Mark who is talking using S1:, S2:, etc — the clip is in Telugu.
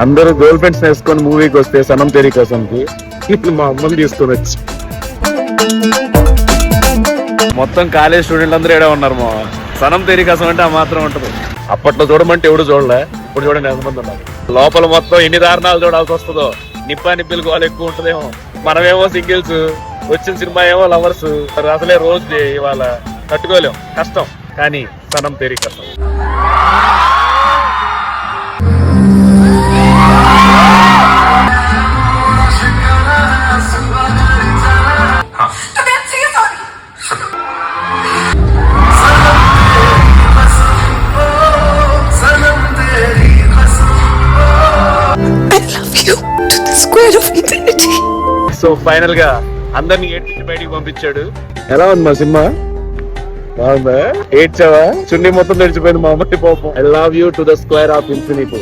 S1: అందరూ గర్ల్ ఫ్రెండ్స్ వేసుకొని మూవీకి వస్తే సనం తెరీ కసంకి ఇప్పుడు మా అమ్మని తీసుకొని వచ్చి. మొత్తం కాలేజ్ స్టూడెంట్ అందరూ ఏడే ఉన్నారు మా సనం తెరీ కసం అంటే ఆ మాత్రం ఉంటుంది. అప్పట్లో చూడమంటే ఎవడు చూడలే ఇప్పుడు చూడండి ఎంతమంది ఉన్నారు. లోపల మొత్తం ఎన్ని దారుణాలు చూడాల్సి వస్తుందో. నిప్పా నిప్పులు గోలు ఎక్కువ ఉంటుందేమో. మనమేమో సింగిల్స్ వచ్చిన సినిమా ఏమో లవర్స్ అసలే రోజు ఇవాళ. తట్టుకోలేం. కష్టం. కానీ Sanam Teri Kasam
S2: of infinity.
S1: So ఫైనల్గా అందరిని ఏడ్పించి బయటికి పంపించాడు. ఎలా ఉంది మా సినిమా? బాగుందా? ఏడ్చావా? చున్నీ మొత్తం తెడిచిపోయింది మా అమ్మాయి పాపం I love you to the square of infinity